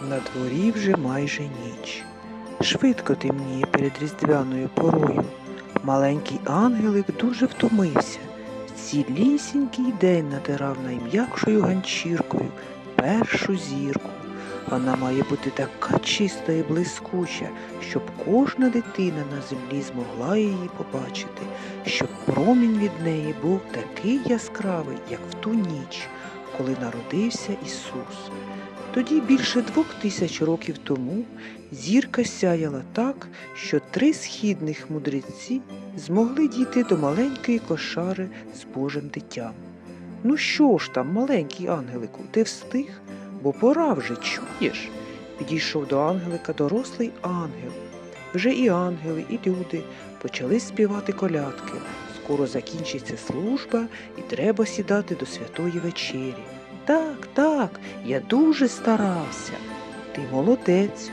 На дворі вже майже ніч. Швидко темніє перед різдвяною порою. Маленький ангелик дуже втомився. Цілісінький день натирав найм'якшою ганчіркою першу зірку. Вона має бути така чиста і блискуча, щоб кожна дитина на землі змогла її побачити, щоб промінь від неї був такий яскравий, як в ту ніч, коли народився Ісус. Тоді більше двох тисяч років тому зірка сяяла так, що три східних мудреці змогли дійти до маленької кошари з Божим дитям. Ну що ж там, маленький ангелику, ти встиг? Бо пора вже чуєш? Підійшов до ангелика дорослий ангел. Вже і ангели, і люди почали співати колядки. Скоро закінчиться служба і треба сідати до святої вечері. Так, так, я дуже старався. Ти молодець.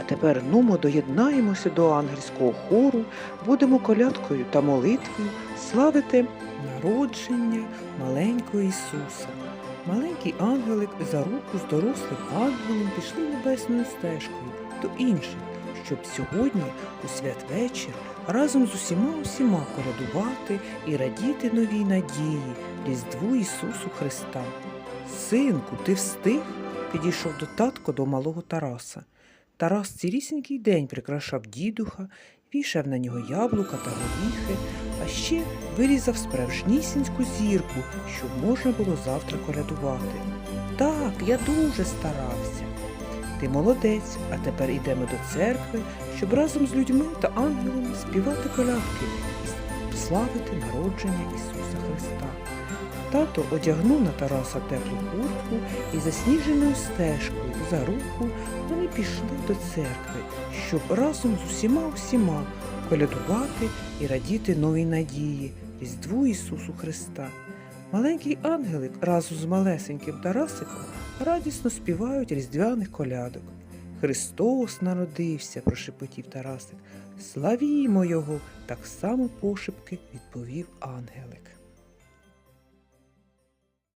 А тепер нумо доєднаємося до ангельського хору, будемо колядкою та молитвою славити народження маленького Ісуса. Маленький ангелик за руку з дорослим ангелом пішли небесною стежкою до інших, щоб сьогодні, у святвечір, разом з усіма усіма колядувати і радіти новій надії Різдву Ісусу Христа. Синку, ти встиг? підійшов до татко до малого Тараса. Тарас цілісінький день прикрашав дідуха, вішав на нього яблука та горіхи, а ще вирізав справжнісіньку зірку, щоб можна було завтра колядувати. Так, я дуже старався. Ти молодець, а тепер йдемо до церкви, щоб разом з людьми та ангелами співати колядки і славити народження Ісуса Христа. Тато одягнув на Тараса теплу куртку і засніженою стежкою за руку вони пішли до церкви, щоб разом з усіма усіма колядувати і радіти новій надії Різдву Ісусу Христа. Маленький ангелик разом з малесеньким Тарасиком радісно співають різдвяних колядок. Христос народився, прошепотів Тарасик. Славімо його, так само пошепки відповів ангелик.